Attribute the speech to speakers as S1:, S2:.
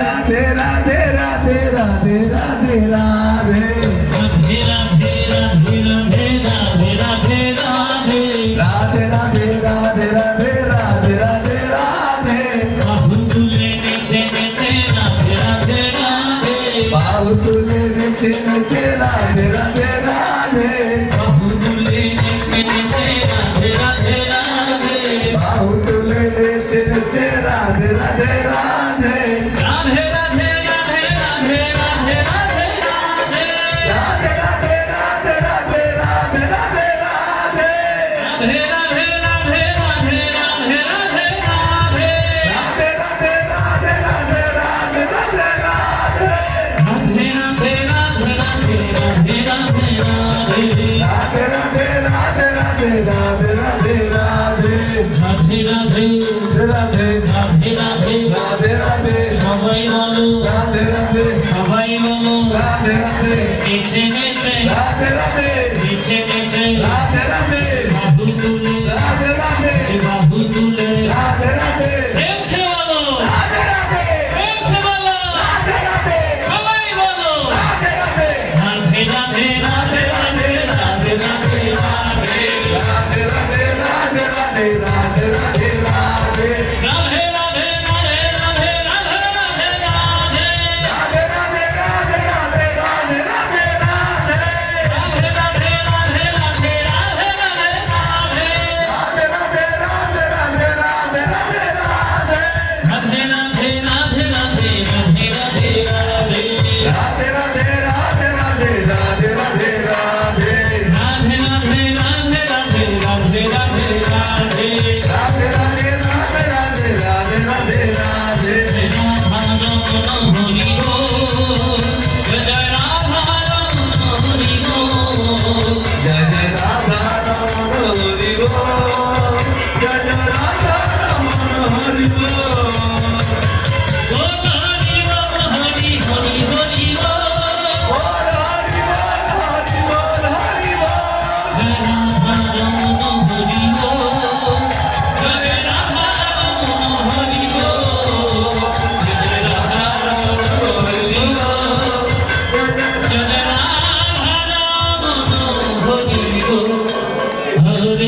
S1: राधे राधे राधे राधे राधे राधे
S2: राधे राधे राधे राधे राधे राधे राधे राधे
S1: राधे राधे राधे राधे राधे
S2: बाहुतुले नीचे नीचे राधे राधे राधे
S1: बाहुतुले नीचे नीचे राधे राधे राधे
S2: बाहुतुले नीचे नीचे राधे राधे राधे
S1: बाहुतुले नीचे नीचे Radhe Radhe Radhe
S2: It's in it, it's in it, it's in
S1: it,
S2: I'm Gandhi.